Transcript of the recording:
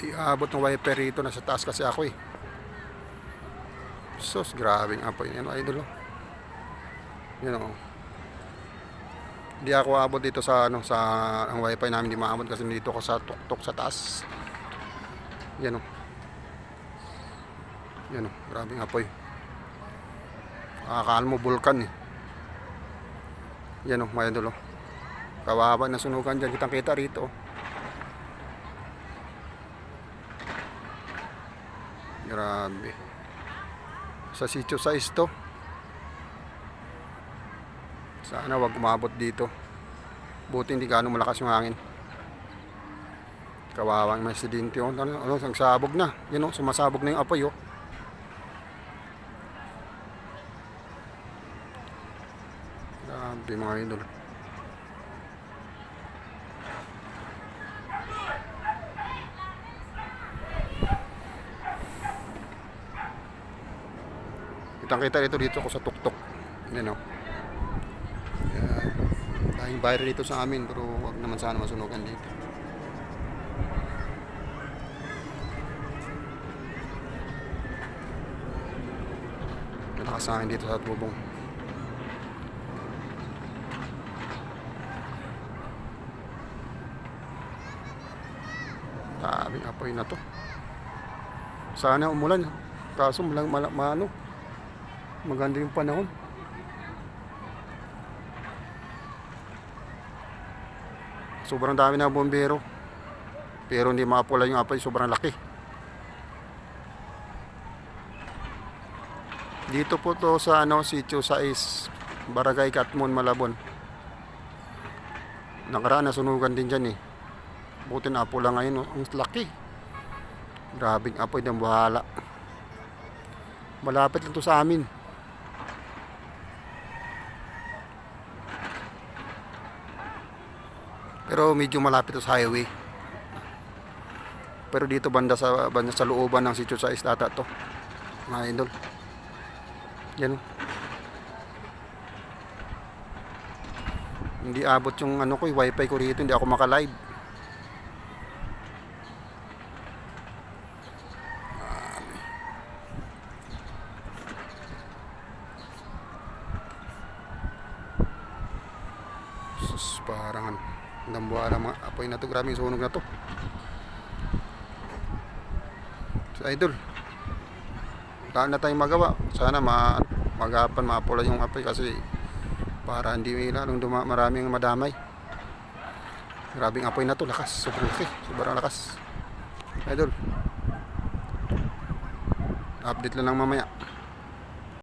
iabot ng wiper rito nasa taas kasi ako eh sus grabing apoy yan idol oh. yun oh. Hindi ako abot dito sa ano sa ang wifi namin hindi maabot kasi dito ako sa tuktok sa taas. Yan oh. Yan oh, grabing apoy. Akakala mo bulkan eh. Yan oh, mga idol oh. Kawawa na sunugan dyan, kitang kita rito oh. Grabe. Sa sitio 6 to. Sana wag umabot dito. Buti hindi gaano malakas yung hangin. Kawawang may sidinte oh. Ano, ano, sabog na. Yan oh, sumasabog na yung apoy oh. Grabe mga idol. Kitang kita dito dito ako sa tuktok. Yan oh. Yan. Tayong bayro dito sa amin pero wag naman sana masunugan dito. Malakas sa akin dito sa tubong. Tabing apoy na to. Sana umulan. Kaso malang mala, maano. Maganda yung panahon. Sobrang dami na bombero. Pero hindi makapula yung apoy, sobrang laki. Dito po to sa ano, sitio sa is Barangay Katmon, Malabon. Nakaraan nasunugan din dyan eh. Buti na pula ngayon, oh. ang laki. Grabing apoy ng buhala. Malapit lang to sa amin. Pero medyo malapit sa highway. Pero dito banda sa banda sa looban ng sitio sa Istata to. Mga idol. Yan. Hindi abot yung ano ko, yung wifi ko rito, hindi ako maka-live. Parang nambuhala mga apoy na to. Grabing sunog na to. So, idol. Wala na tayong magawa. Sana ma magapan mapula yung apoy kasi para hindi lalong duma, maraming madamay. Grabing apoy na to. Lakas. Sobrang laki. Sobrang lakas. Idol. Update lang mamaya.